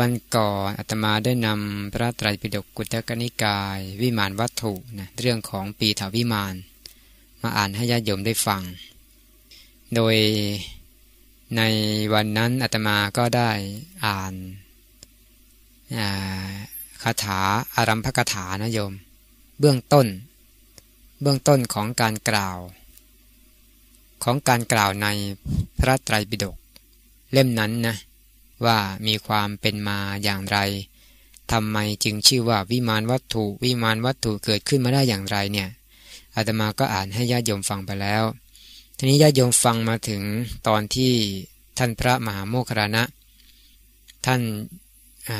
วันก่อนอาตมาได้นำพระไตรปิฎกกุตกนิกาย วิมานวัตถุนะเรื่องของปีถาวิมาน มาอ่านให้ญาติโยมได้ฟัง โดยในวันนั้นอาตมาก็ได้อ่านคาถาอารัมพกถานะโยม เบื้องต้น เบื้องต้นของการกล่าว ของการกล่าวในพระไตรปิฎกเล่มนั้นนะ ว่ามีความเป็นมาอย่างไรทำไมจึงชื่อว่าวิมานวัตถุ วิมานวัตถุเกิดขึ้นมาได้อย่างไรเนี่ยอาตมาก็อ่านให้ญาติโยมฟังไปแล้ว ทีนี้ญาติโยมฟังมาถึงตอนที่ท่านพระมหาโมคคารณะ ท่านอ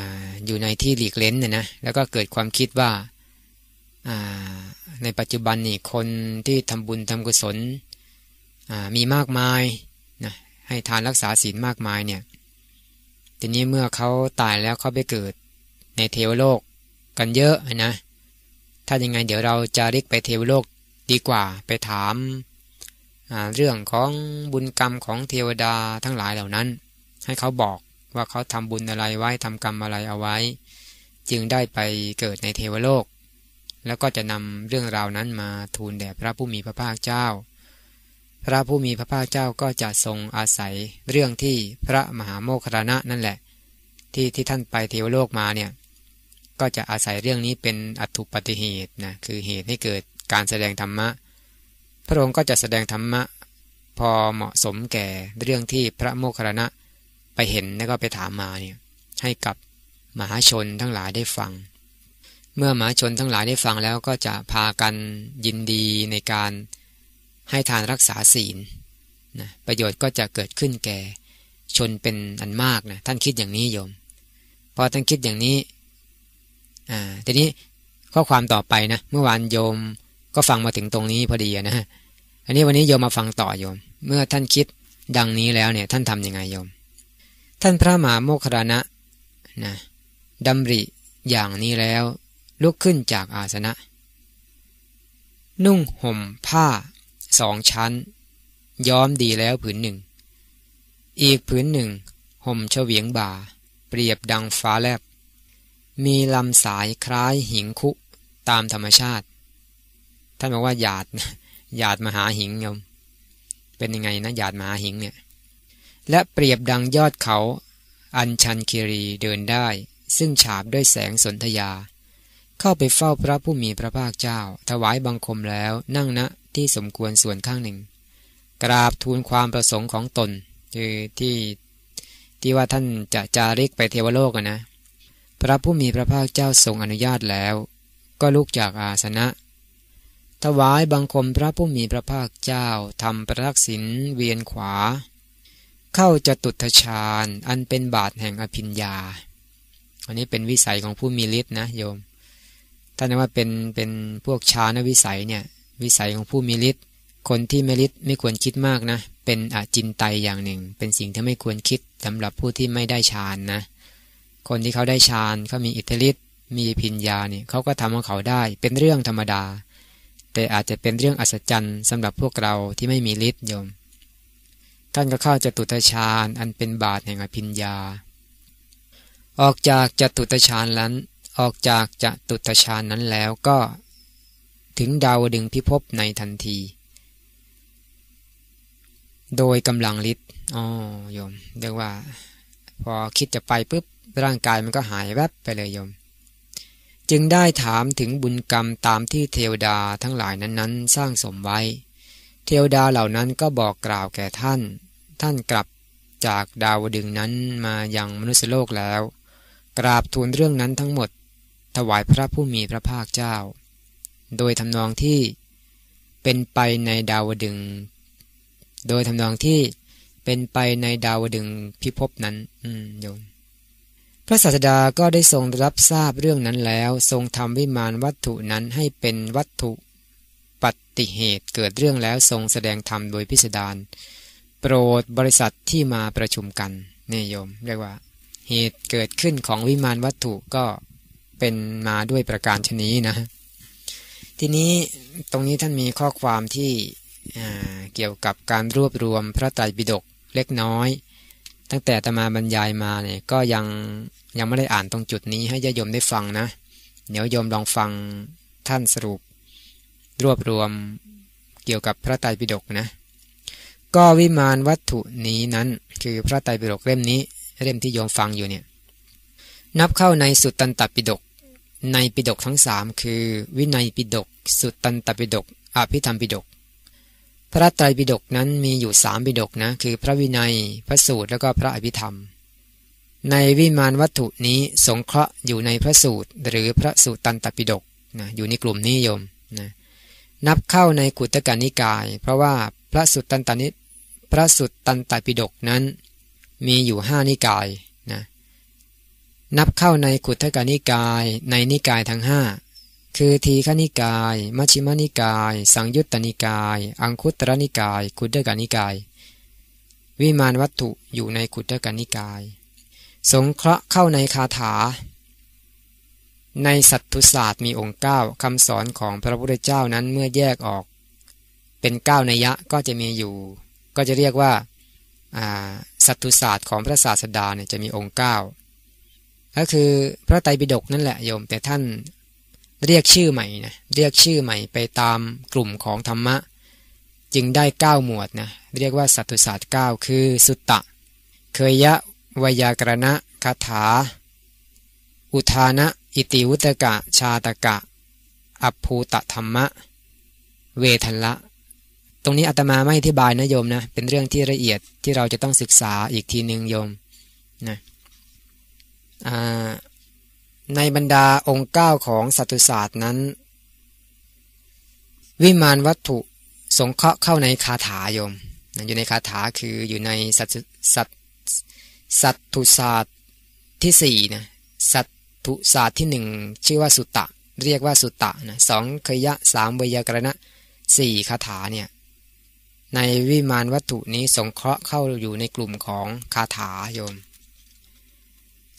อยู่ในที่หลีกเล้นเนี่ยนะแล้วก็เกิดความคิดว่าในปัจจุบันนี่คนที่ทำบุญทำกุศลมีมากมายนะให้ทานรักษาศีลมากมายเนี่ย ทีนี้เมื่อเขาตายแล้วเขาไปเกิดในเทวโลกกันเยอะนะ ถ้ายังไงเดี๋ยวเราจะเรียกไปเทวโลกดีกว่าไปถามเรื่องของบุญกรรมของเทวดาทั้งหลายเหล่านั้น ให้เขาบอกว่าเขาทำบุญอะไรไว้ทำกรรมอะไรเอาไว้ จึงได้ไปเกิดในเทวโลก แล้วก็จะนำเรื่องราวนั้นมาทูลแด่พระผู้มีพระภาคเจ้า พระผู้มีพระภาคเจ้าก็จะทรงอาศัยเรื่องที่พระมหาโมคคารณะนั่นแหละ ที่ที่ท่านไปเทวโลกมาเนี่ยก็จะอาศัยเรื่องนี้เป็นอัตุปฏิเหตุนะคือเหตุให้เกิดการแสดงธรรมะ พระองค์ก็จะแสดงธรรมะ พอเหมาะสมแก่เรื่องที่พระโมคคารณะไปเห็นแล้วก็ไปถามมาเนี่ยให้กับมหาชนทั้งหลายได้ฟัง เมื่อมหาชนทั้งหลายได้ฟังแล้วก็จะพากันยินดีในการ ให้ทานรักษาศีลนะประโยชน์ก็จะเกิดขึ้นแก่ชนเป็นอันมากนะท่านคิดอย่างนี้โยม พอท่านคิดอย่างนี้อ่าทีนี้ข้อความต่อไปนะ เมื่อวานโยมก็ฟังมาถึงตรงนี้พอดีนะอันนี้วันนี้โยมมาฟังต่อโยม เมื่อท่านคิดดังนี้แล้วเนี่ย ท่านทํำยังไงโยม ท่านพระมหาโมคคารณะนะดำริอย่างนี้แล้ว ลุกขึ้นจากอาสนะ นุ่งห่มผ้า สองชั้น ย้อมดีแล้วผืนหนึ่ง อีกผืนหนึ่ง ห่มเฉวียงบ่า เปรียบดังฟ้าแลบ มีลำสายคล้ายหิงคุตามธรรมชาติ ท่านบอกว่าหยาดหยาดมหาหิงโยมเป็นยังไงนะหยาดมหาหิงเนี่ยและเปรียบดังยอดเขา อันชันคิรีเดินได้ ซึ่งฉาบด้วยแสงสนธยา เข้าไปเฝ้าพระผู้มีพระภาคเจ้า ถวายบังคมแล้วนั่งณนะ ที่สมควรส่วนข้างหนึ่ง กราบทูลความประสงค์ของตน คือที่ที่ว่าท่านจะจาริกไปเทวโลกนะ พระผู้มีพระภาคเจ้าทรงอนุญาตแล้ว ก็ลุกจากอาสนะ ถวายบังคมพระผู้มีพระภาคเจ้าทำประทักษิณเวียนขวา เข้าจะตุทชาญอันเป็นบาทแห่งอภิญญา อันนี้เป็นวิสัยของผู้มีฤทธิ์นะโยมท่านว่าเป็นเป็นพวกชานวิสัยเนี่ย วิสัยของผู้มีฤทธิ์คนที่ไม่ฤทธิ์ไม่ควรคิดมากนะ เป็นอาจินไตอย่างหนึ่ง เป็นสิ่งที่ไม่ควรคิดสำหรับผู้ที่ไม่ได้ฌานนะ คนที่เขาได้ฌานเขามีอิทธิฤทธิ์มีพิญญาเนี่ยเขาก็ทำของเขาได้ เป็นเรื่องธรรมดา แต่อาจจะเป็นเรื่องอัศจรรย์สำหรับพวกเราที่ไม่มีฤทธิ์โยม ท่านก็เข้าจตุตฌานอันเป็นบาทแห่งอภิญญา ออกจากจตุตฌานนั้น ออกจากจตุตฌานนั้นแล้วก็ ถึงดาวดึงพิภพในทันที โดยกำลังฤทธิ์อ๋อโยมเรียกว่า พอคิดจะไปปุ๊บร่างกายมันก็หายแวบไปเลยโยม จึงได้ถามถึงบุญกรรมตามที่เทวดาทั้งหลายนั้นๆ สร้างสมไว้ เทวดาเหล่านั้นก็บอกกล่าวแก่ท่าน ท่านกลับจากดาวดึงนั้นมายังมนุษยโลกแล้ว กราบทูลเรื่องนั้นทั้งหมด ถวายพระผู้มีพระภาคเจ้า โดยทำนองที่เป็นไปในดาวดึง โดยทำนองที่เป็นไปในดาวดึงพิภพนั้นอืโยมพระศาสดาก็ได้ทรงรับทราบเรื่องนั้นแล้ว ทรงทำวิมานวัตถุนั้นให้เป็นวัตถุปฏิเหตุเกิดเรื่องแล้วทรงแสดงธรรมโดยพิสดารโปรดบริษัทที่มาประชุมกันนี่โยมเรียกว่า เหตุเกิดขึ้นของวิมานวัตถุก็เป็นมาด้วยประการชนี้นะ ทีนี้ตรงนี้ท่านมีข้อความที่เกี่ยวกับการรวบรวมพระไตรปิฎกเล็กน้อย ตั้งแต่ตมาบรรยายมาเนี่ยก็ยังยังไม่ได้อ่านตรงจุดนี้ให้ญาโยมได้ฟังนะ เดี๋ยวโยมลองฟังท่านสรุป รวบรวมเกี่ยวกับพระไตรปิฎกนะ ก็วิมานวัตถุนี้นั้นคือพระไตรปิฎกเล่มนี้เล่มที่โยมฟังอยู่เนี่ยนับเข้าในสุตตันตปิฎก ในปิฎกทั้งสามคือ วินัยปิฎกสุตตันตปิฎกอภิธรรมปิฎกพระไตรปิฎกนั้นมีอยู่สามปิฎกนะคือพระวินัยพระสูตรแล้วก็พระอภิธรรม ในวิมานวัตถุนี้สงเคราะห์อยู่ในพระสูตรหรือพระสูตรตันตปิฎกนะอยู่ในกลุ่มนิยมนะนับเข้าในกุตกานิกาย เพราะว่าพระสุตตันตนิพระสุตตันตปิฎกนั้น มีอยู่ห้านิกาย นับเข้าในกุตกนิกายในนิกายทั้งห้าคือทีฆนิกาย มัชฌิมานิกาย สังยุตตนิกาย อังคุตรนิกายคุตกนิกาย วิมานวัตถุอยู่ในคุตกนิกาย สงเคราะห์เข้าในคาถา ในสัตตุศาสตร์มีองค์เก้าคำสอนของพระพุทธเจ้านั้นเมื่อแยกออก เป็นเก้านัยยะก็จะมีอยู่ ก็จะเรียกว่าสัตตุศาสตร์ของพระศาสดาเนี่ยจะมีองค์เก็คือพระไตรปิฎกนั่นแหละโยม แต่ท่านเรียกชื่อใหม่นะเรียกชื่อใหม่ไปตามกลุ่มของธรรมะ จึงได้เก้าหมวดนะเรียกว่าสัตตุศาสตร์เก้าคือสุตตะ เคยยะวยากรณะคาถา อุทานะ อิติวุตกะ ชาตกะ อัพภูตธรรมะ เวทันละ ตรงนี้อาตมาไม่อธิบายนะโยมนะ เป็นเรื่องที่ละเอียดที่เราจะต้องศึกษาอีกทีหนึ่งโยมนะ ในบรรดาองค์เก้าของสัตุศาสตร์นั้น วิมานวัตถุสงเคราะห์เข้าในคาถาโยม อยู่ในคาถาคืออยู่ในสัตสัตสัตุศาสตร์ที่สี่นะสัตตุศาสตร์ที่หนึ่งชื่อว่าสุตตะ เรียกว่าสุตตะนะสองเคยะสามวยากรณะสี่คาถาเนี่ยในวิมานวัตถุนี้สงเคราะห์เข้าอยู่ในกลุ่มของคาถาโยม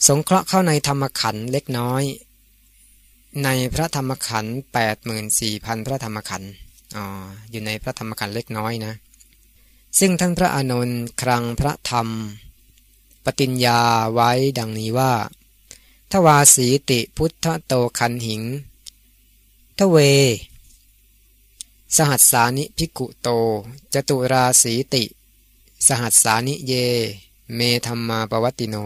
สงเคราะห์เข้าในธรรมขันเล็กน้อย ในพระธรรมขันแปดหมื่นสี่พันพระธรรมขันอ๋ออยู่ในพระธรรมขันเล็กน้อยนะ ซึ่งท่านพระอานนท์ครังพระธรรม ปฏิญญาไว้ดังนี้ว่า ทวาสีติพุทธโตคันหิง ทเว สหัสสานิพิกุโต จตุราสีติ สหัสสานิเย เมธรรมาปวัติโน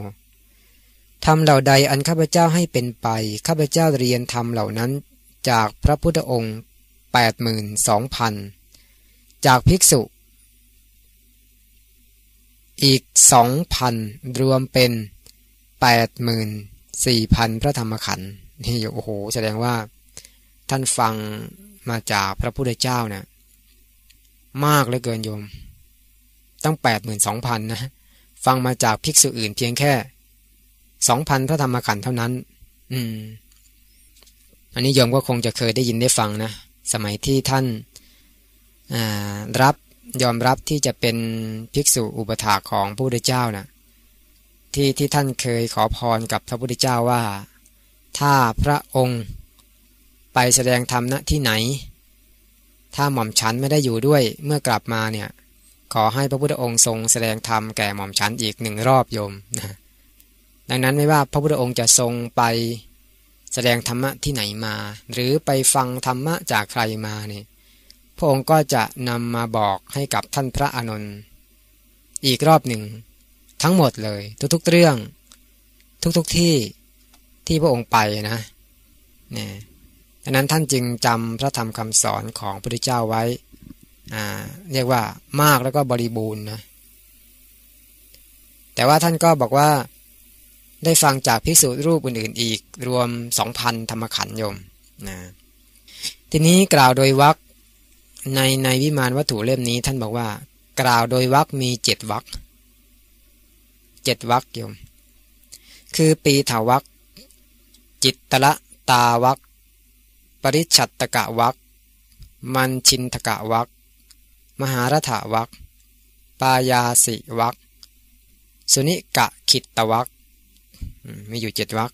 ทำเหล่าใดอันข้าพเจ้าให้เป็นไป ข้าพเจ้าเรียนทำเหล่านั้นจากพระพุทธองค์แปดหมื่นสองพันจากภิกษุ อีกสองพันรวมเป็นแปดหมื่นสี่พันพระธรรมขันธ์นี่โอ้โห แสดงว่าท่านฟังมาจากพระพุทธเจ้าเนี่ยมากเหลือเกินโยม ตั้งแปดหมื่นสองพันนะ ฟังมาจากภิกษุอื่นเพียงแค่ สองพันพระธรรมขันธ์เท่านั้น อืม อันนี้โยมก็คงจะเคยได้ยินได้ฟังนะ สมัยที่ท่านรับยอมรับที่จะเป็นภิกษุอุปถาของพระพุทธเจ้านะที่ที่ท่านเคยขอพรกับพระพุทธเจ้าว่า ถ้าพระองค์ไปแสดงธรรมณที่ไหน ถ้าหม่อมฉันไม่ได้อยู่ด้วยเมื่อกลับมาเนี่ย ขอให้พระพุทธองค์ทรงแสดงธรรมแก่หม่อมฉันอีกหนึ่งรอบโยมนะ ดังนั้นไม่ว่าพระพุทธองค์จะทรงไปแสดงธรรมะที่ไหนมา หรือไปฟังธรรมะจากใครมาเนี่ยพระองค์ก็จะนำมาบอกให้กับท่านพระอานนท์อีกรอบหนึ่ง ทั้งหมดเลย ทุกๆเรื่อง ทุกๆทที่ที่พระองค์ไปนะเนี่ยดังนั้นท่านจึงจำพระธรรมคำสอนของพระพุทธเจ้าไว้อ่าเรียกว่ามากแล้วก็บริบูรณ์นะแต่ว่าท่านก็บอกว่า ได้ฟังจากภิกษุรูปอื่นๆอีกรวมสองพันธรรมขันยมนะทีนี้กล่าวโดยวักในในวิมานวัตถุเล่มนี้ท่านบอกว่า กล่าวโดยวักมีเจ็ดวักเจ็ดวักยม คือปีถาวักจิตตละตาวักปริชัตตกะวักมันชินทกะวักมหารถาวักปายาสิวักสุนิกะขิตตวัก มีอยู่เจ็ดวัก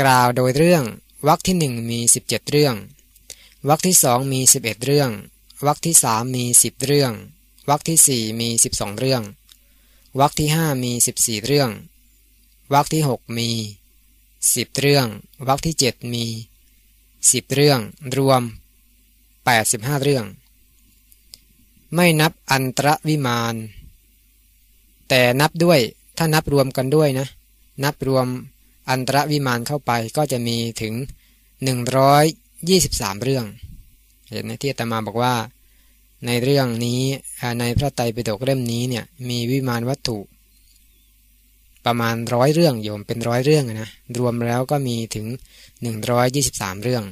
กล่าวโดยเรื่องวักที่หนึ่งมีสิบเจ็ดเรื่องวักที่สองมีสิบเอ็ดเรื่องวักที่สามมีสิบเรื่องวักที่สี่มีสิบสองเรื่องวักที่ห้ามีสิบสี่เรื่องวักที่หกมีสิบเรื่องวักที่เจ็ดมีสิบเรื่องรวมแปดสิบห้าเรื่อง ไม่นับอันตรวิมาน แต่นับด้วยถ้านับรวมกันด้วยนะ นับรวมอันตรวิมานเข้าไปก็จะมีถึงหนึ่งร้อยยี่สิบสามเรื่องเห็นไหมที่ตมาบอกว่า ในเรื่องนี้ในพระไตรปิฎกเล่มนี้เนี่ยมีวิมานวัตถุ ประมาณร้อยเรื่องโยมเป็นร้อยเรื่องนะรวมแล้วก็มีถึงหนึ่งร้อยยี่สิบสามเรื่อง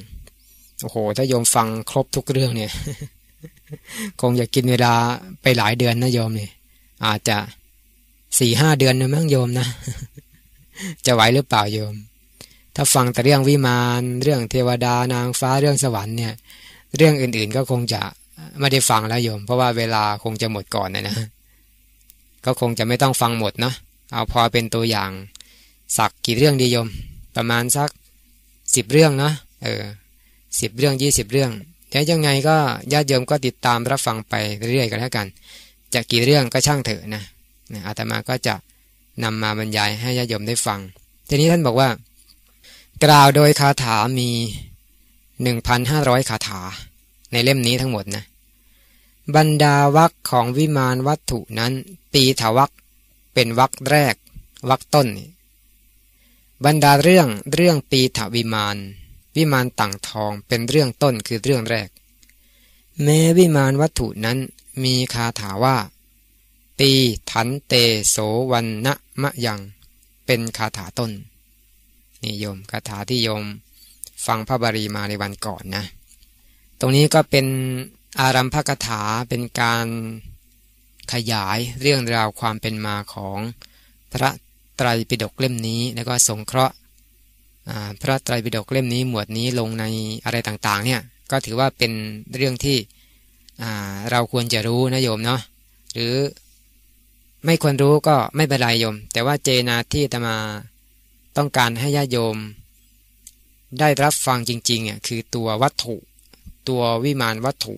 โอ้โหถ้าโยมฟังครบทุกเรื่องเนี่ย คงจะกินเวลาไปหลายเดือนนะโยมเนี่ยอาจจะสี่ห้าเดือนนะมั้งโยมนะ จะไหวหรือเปล่าโยม ถ้าฟังแต่เรื่องวิมานเรื่องเทวดานางฟ้าเรื่องสวรรค์เนี่ย เรื่องอื่นๆก็คงจะไม่ได้ฟังแล้วโยม เพราะว่าเวลาคงจะหมดก่อนนะนะก็คงจะไม่ต้องฟังหมดเนาะเอาพอเป็นตัวอย่าง สักกี่เรื่องดีโยม ประมาณสักสิบเรื่องเนาะเออสิบเรื่องยี่สิบเรื่องแต่ยังไงก็ญาติโยมก็ติดตามรับฟังไปเรื่อยๆกันแล้วกันจะกี่เรื่องก็ช่างเถอะนะนะอาตมาก็จะ นำมาบรรยายให้ญาติโยมได้ฟัง ทีนี้ท่านบอกว่า กล่าวโดยคาถามี 1,500 คาถา ในเล่มนี้ทั้งหมดนะ บรรดาวักของวิมานวัตถุนั้นปีถวักเป็นวักแรกวักต้น บรรดาเรื่องเรื่องปีถวิมาน วิมานต่างทองเป็นเรื่องต้นคือเรื่องแรก แม้วิมานวัตถุนั้นมีคาถาว่า ตีทันเตโสวันนะมะยัง เป็นคาถาต้นนี่โยมคาถาที่โยมฟังพระบาลีมาในวันก่อนนะ ตรงนี้ก็เป็นอารัมภกถาเป็นการขยายเรื่องราวความเป็นมาของพระไตรปิฎกเล่มนี้ แล้วก็สงเคราะห์พระไตรปิฎกเล่มนี้หมวดนี้ลงในอะไรต่างๆเนี่ยก็ถือว่าเป็นเรื่องที่เราควรจะรู้นะโยมเนาะหรือ ไม่ควรรู้ก็ไม่เป็นไรโยม แต่ว่าเจนาที่ตมาต้องการให้ญาติโยม ได้รับฟังจริงๆอะคือตัววัตถุ ตัววิมานวัตถุ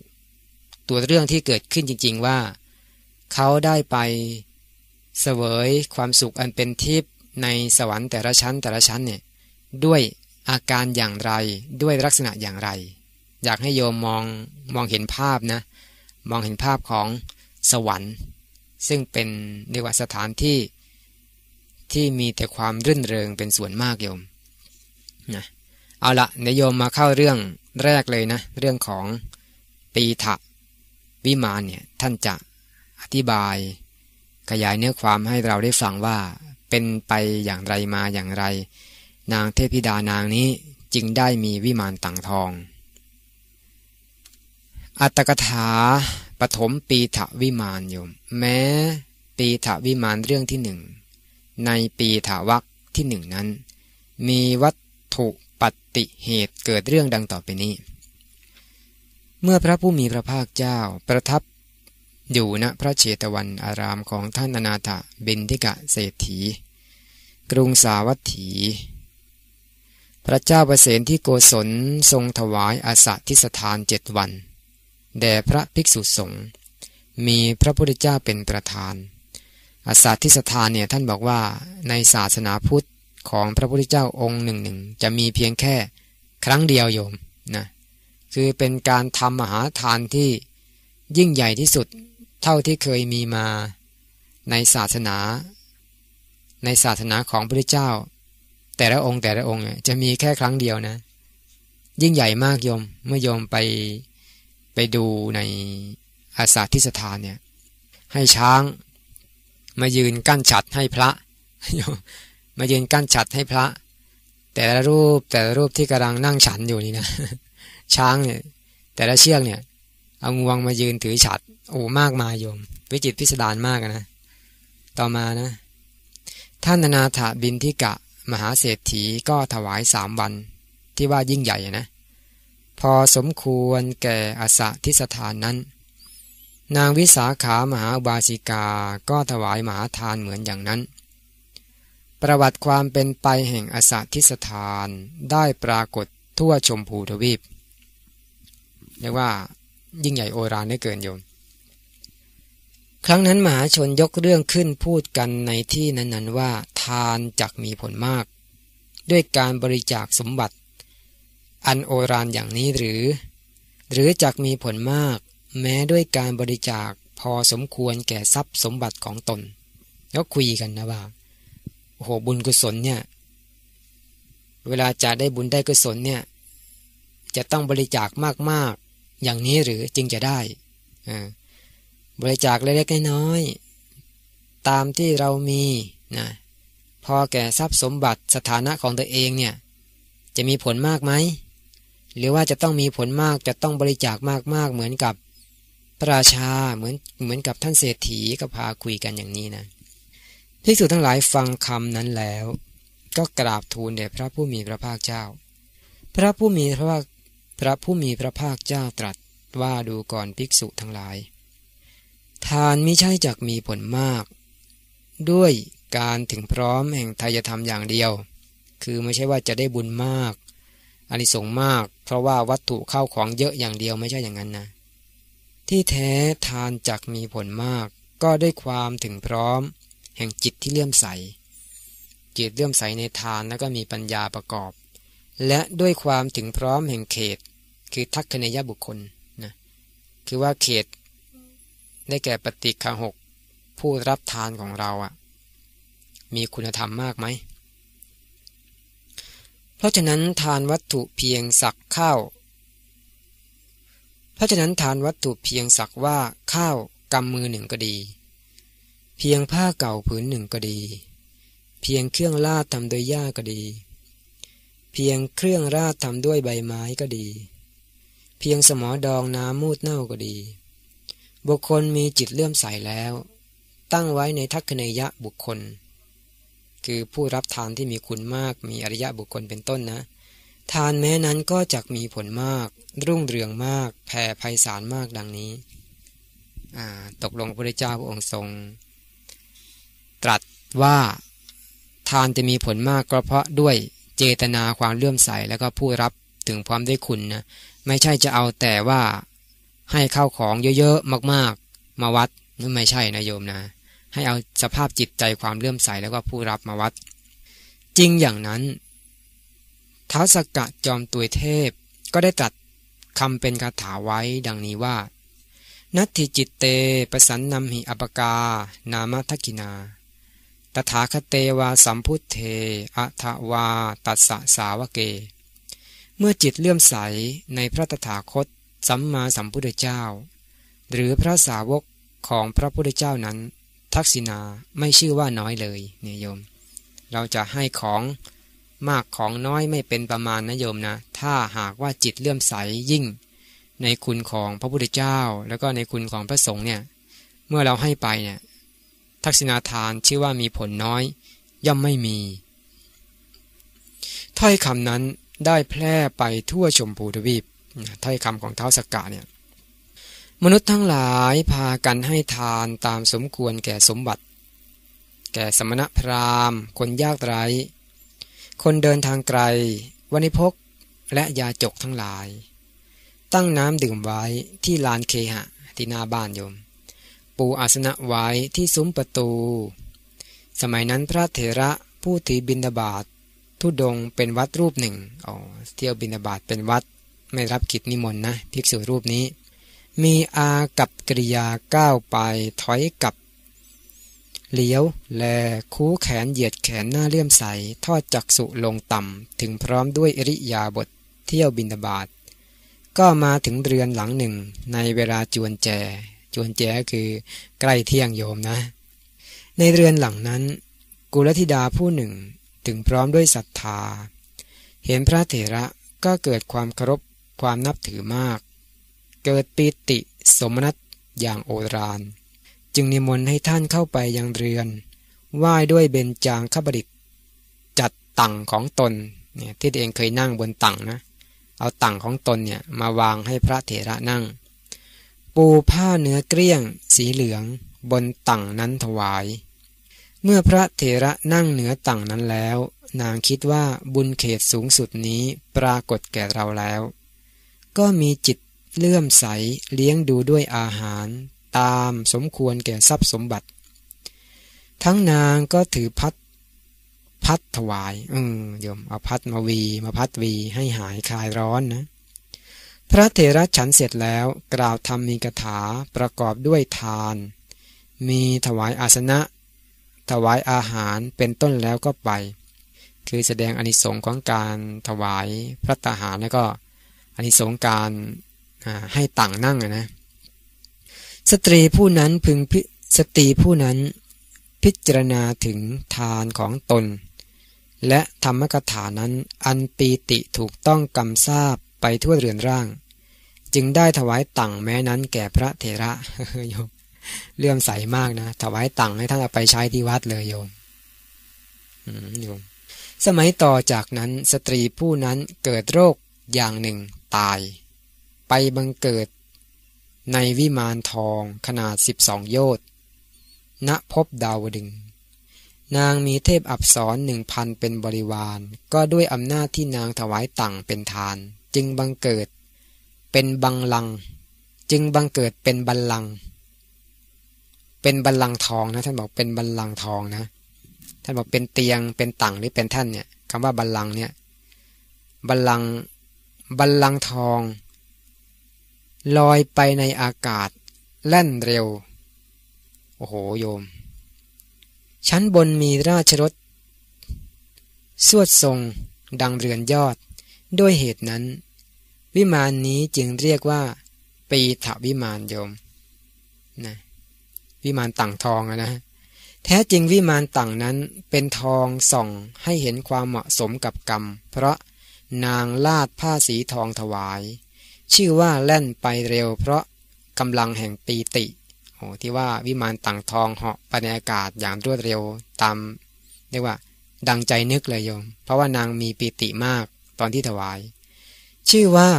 ตัวเรื่องที่เกิดขึ้นจริง ๆว่า เขาได้ไปเสวยความสุขอันเป็นทิพย์ในสวรรค์แต่ละชั้นแต่ละชั้นเนี่ยด้วยอาการอย่างไรด้วยลักษณะอย่างไร อยากให้โยมมองมองเห็นภาพนะ มองเห็นภาพของสวรรค์ ซึ่งเป็นเรียกว่าสถานที่ที่มีแต่ความรื่นเริงเป็นส่วนมากโยมนะเอาละเนโยมมาเข้าเรื่องแรกเลยนะ เรื่องของปีถะวิมานเนี่ยท่านจะอธิบายขยายเนื้อความให้เราได้ฟังว่าเป็นไปอย่างไรมาอย่างไร นางเทพิดานางนี้จึงได้มีวิมานต่างทอง อัตตกถา ปฐมปีถวิมานโยม แม้ ปีถวิมานเรื่องที่หนึ่งในปีถาวักที่หนึ่งนั้น มีวัตถุปฏิเหตุเกิดเรื่องดังต่อไปนี้ เมื่อพระผู้มีพระภาคเจ้าประทับอยู่ณพระเชตวันอารามของท่านอนาถบินทิกะเศรษฐี กรุงสาวัตถี พระเจ้าประเสนที่โกศลทรงถวายอาสาทิสถานเจ็ดวัน แด่พระภิกษุสงฆ์มีพระพุทธเจ้าเป็นประธานอาสาทิสถานเนี่ยท่านบอกว่าในศาสนาพุทธของพระพุทธเจ้าองค์หนึ่งหนึ่งจะมีเพียงแค่ครั้งเดียวโยมนะคือเป็นการทำมหาทานที่ยิ่งใหญ่ที่สุดเท่าที่เคยมีมาในศาสนา ในศาสนาของพระพุทธเจ้า แต่ละองค์แต่ละองค์จะมีแค่ครั้งเดียวนะ ยิ่งใหญ่มากโยมเมื่อโยมไป ไปดูในอาสาทิสถานเนี่ย ให้ช้างมายืนกั้นฉัดให้พระ มายืนกั้นฉัดให้พระ แต่ละรูปแต่ละรูปที่กำลังนั่งฉันอยู่นี่นะ ช้างเนี่ย แต่ละเชือกเนี่ย เอางวงมายืนถือฉัดโอ้มากมายโยม วิจิตพิสดารมากนะ ต่อมานะ ท่านนาถบินทิกะ มหาเศรษฐีก็ถวายสามวันที่ว่ายิ่งใหญ่นะ พอสมควรแก่อาสะทิสถานนั้น นางวิสาขามหาบาสิกาก็ถวายมหาทานเหมือนอย่างนั้น ประวัติความเป็นไปแห่งอาสะทิสถานได้ปรากฏทั่วชมพูทวีปเรียกว่ายิ่งใหญ่โอรานได้เกินโยม ครั้งนั้นมหาชนยกเรื่องขึ้นพูดกันในที่นั้นๆว่า ทานจักมีผลมาก ด้วยการบริจาคสมบัติ อันโอรานอย่างนี้หรือ หรือจักมีผลมาก แม้ด้วยการบริจาคพอสมควรแก่ทรัพย์สมบัติของตน แล้วคุยกันนะว่าโอ้โหบุญกุศลเนี่ย เวลาจะได้บุญได้กุศลเนี่ย จะต้องบริจาคมากอย่างนี้หรือจึงจะได้บริจาคเล็กๆน้อยๆตามที่เรามีนะพอแก่ทรัพย์สมบัติสถานะของตัวเองเนี่ย จะมีผลมากไหม หรือว่าจะต้องมีผลมากจะต้องบริจาคมากๆ เหมือนกับพระราชาเหมือนเหมือนกับท่านเศรษฐีก็พาคุยกันอย่างนี้นะพิสูจทั้งหลายฟังคำนั้นแล้ว ก็กราบทูลแด่พระผู้มีพระภาคเจ้า พระผู้มีพระภาคพระผู้มีพระภาคเจ้าตรัสว่าดูก่อนภิกษุทั้งหลาย ทานมิใช่จักมีผลมาก ด้วยการถึงพร้อมแห่งทายธรรมอย่างเดียว คือไม่ใช่ว่าจะได้บุญมาก อานิสงส์มาก เพราะว่าวัตถุเข้าของเยอะอย่างเดียวไม่ใช่อย่างนั้นนะ ที่แท้ทานจักมีผลมาก ก็ได้ความถึงพร้อม แห่งจิตที่เลื่อมใส จิตเลื่อมใสในทานแล้วก็มีปัญญาประกอบ และด้วยความถึงพร้อมแห่งเขต คือทักขณยบุคคลนะคือว่าเขต ได้แก่ปฏิฆาหกผู้รับทานของเราอะ่ะ มีคุณธรรมมากไหม เพราะฉะนั้นทานวัตถุเพียงสักข้าว เพราะฉะนั้นทานวัตถุเพียงสักว่าข้าวกำมือหนึ่งก็ดี เพียงผ้าเก่าผืนหนึ่งก็ดี เพียงเครื่องลาดทำโดยหญ้าก็ดี เพียงเครื่องราดทำด้วยใบไม้ก็ดี เพียงสมอดองน้ำมูดเน่าก็ดี บุคคลมีจิตเลื่อมใสแล้ว ตั้งไว้ในทักขเนยะบุคคล คือผู้รับทานที่มีคุณมากมีอริยะบุคคลเป็นต้นนะ ทานแม้นั้นก็จะมีผลมาก รุ่งเรืองมากแผ่ไพศาลมากดังนี้ ตกลงพระเจ้าพระองค์ทรง ตรัสว่าทานจะมีผลมากก็เพราะด้วยเจตนาความเลื่อมใสแล้วก็ผู้รับถึงความได้คุณนะไม่ใช่จะเอาแต่ว่าให้เข้าของเยอะๆมาก ๆ มาวัดนั่นไม่ใช่นะโยมนะ ให้เอาสภาพจิตใจความเลื่อมใสแล้วก็ผู้รับมาวัด จริงอย่างนั้นท้าสกกะจอมตุยเทพก็ได้ตรัสคำเป็นคาถาไว้ดังนี้ว่า นัตถิจิตเตประสันนำหิอปกา นามทักินา ตถาคเตวาสัมพุทเทอะทวา ตัสสะสาวเก เมื่อจิตเลื่อมใสในพระตถาคตสัมมาสัมพุทธเจ้า หรือพระสาวกของพระพุทธเจ้านั้น ทักษิณาไม่ชื่อว่าน้อยเลยเนี่ยโยม เราจะให้ของมากของน้อยไม่เป็นประมาณนะโยมนะ ถ้าหากว่าจิตเลื่อมใสยิ่ง ในคุณของพระพุทธเจ้า แล้วก็ในคุณของพระสงฆ์เนี่ย เมื่อเราให้ไปเนี่ยทักษิณาทานชื่อว่ามีผลน้อย ย่อมไม่มีถ้อยคำนั้นได้แพร่ไปทั่วชมพูทวีปถ้อยคำของเท้าสกกะเนี่ย มนุษย์ทั้งหลายพากันให้ทานตามสมควรแก่สมบัติ แก่สมณพราหมณ์ คนยากไร้ คนเดินทางไกลวันิพกและยาจกทั้งหลาย ตั้งน้ำดื่มไว้ที่ลานเคหะที่หน้าบ้านโยม ปูอาสนะไว้ที่ซุ้มประตู สมัยนั้นพระเถระผู้ถือบินาบาตทุดงเป็นวัดรูปหนึ่งอ๋อเที่ยวบินาบาตเป็นวัดไม่รับกิจนิมนต์นะภิกษุรูปนี้ มีอากับกริยาก้าวไปถอยกับเลี้ยว แล คูแขนเหยียดแขนหน้าเลื่อมใส ทอดจักสุลงต่ำ ถึงพร้อมด้วยอริยาบทเที่ยวบินาบาตก็มาถึงเรือนหลังหนึ่ง ในเวลาจวนแจ จวนแจคือใกล้เที่ยงโยมนะ ในเรือนหลังนั้น กุลธิดาผู้หนึ่งถึงพร้อมด้วยศรัทธา เห็นพระเถระก็เกิดความเคารพความนับถือมาก เกิดปิติสมนัตอย่างโอราน จึงนิมนต์ให้ท่านเข้าไปยังเรือนไหว้ด้วยเบญจางขบดิษจัดตังของตนเนี่ยที่ตัวเองเคยนั่งบนตังนะ เอาตังของตนเนี่ยมาวางให้พระเถระนั่ง ปูผ้าเนื้อเกลี้ยง สีเหลืองบนตังนั้นถวาย เมื่อพระเถระนั่งเหนือตังนั้นแล้ว นางคิดว่าบุญเขตสูงสุดนี้ปรากฏแก่เราแล้ว ก็มีจิต เลื่อมใสเลี้ยงดูด้วยอาหาร ตามสมควรแก่ทรัพย์สมบัติ ทั้งนางก็ถือพัดพัดถวายเออโยมเอาพัดมาวีมาพัดวีให้หายคลายร้อนนะ พระเถระฉันเสร็จแล้วกล่าวทำมีกถาประกอบด้วยทาน มีถวายอาสนะ ถวายอาหารเป็นต้นแล้วก็ไป คือแสดงอนิสงค์ของการถวายพระตาหารแล้วก็อนิสงค์การ ให้ต่างนั่งนะ สตรีผู้นั้นพึงสตรีผู้นั้นพิจารณาถึงทานของตน และธรรมกถานั้นอันปีติถูกต้องกำทราบไปทั่วเรือนร่าง จึงได้ถวายตังแม้นั้นแก่พระเถระโยมเลื่อมใสมากนะ ถวายตังให้ท่านเอาไปใช้ที่วัดเลยโยมโยมสมัยต่อจากนั้นสตรีผู้นั้นเกิดโรคอย่างหนึ่งตาย ไปบังเกิด ในวิมานทองขนาดสิบสองโยชน์ณพบดาวดึง นางมีเทพอับสรหนึ่งพันเป็นบริวาร ก็ด้วยอำนาจที่นางถวายตังเป็นทาน จึงบังเกิด เป็นบังลัง จึงบังเกิดเป็นบัลลัง เป็นบัลลังทองนะท่านบอกเป็นบัลลังทองนะท่านบอกเป็นเตียงเป็นตังหรือเป็นท่านเนี่ยคำว่าบัลลังเนี่ยบัลลังบัลลังทอง ลอยไปในอากาศ แล่นเร็ว โอ้โหโยม ชั้นบนมีราชรถ สวดทรง ดังเรือนยอด ด้วยเหตุนั้น วิมานนี้จึงเรียกว่า ปีถวิมานโยมนะวิมานต่างทองนะแท้จริงวิมานต่างนั้นเป็นทองส่องให้เห็นความเหมาะสมกับกรรม เพราะนางลาดผ้าสีทองถวาย ชื่อว่าแล่นไปเร็ว เพราะกำลังแห่งปีติโอ้ที่ว่าวิมานต่างทองเหาะไปในอากาศอย่างรวดเร็วตามเรียกว่า ดังใจนึกเลยโยม เพราะว่านางมีปีติมากตอนที่ถวาย ชื่อว่า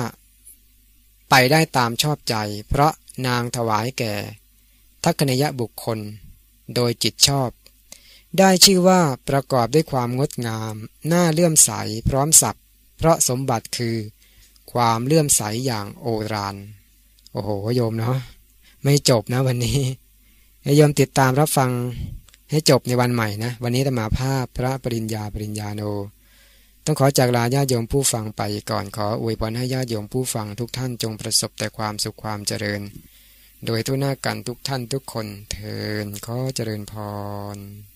ไปได้ตามชอบใจ เพราะนางถวายแก่ ทักษณยบุคคล โดยจิตชอบ ได้ชื่อว่าประกอบด้วยความงดงาม น่าเลื่อมใสพร้อมสับเพราะสมบัติคือ ความเลื่อมใสอย่างโอรานโอ้โหโยมเนาะไม่จบนะวันนี้ให้โยมติดตามรับฟังให้จบในวันใหม่นะ วันนี้ธรรมาภาพพระปริญญาปริญญาโน ต้องขอจากลาญาโยมผู้ฟังไปก่อนขออวยพรให้ญาติโยมผู้ฟังทุกท่านจงประสบแต่ความสุขความเจริญ โดยทุกหน้ากันทุกท่านทุกคนเทินขอเจริญพร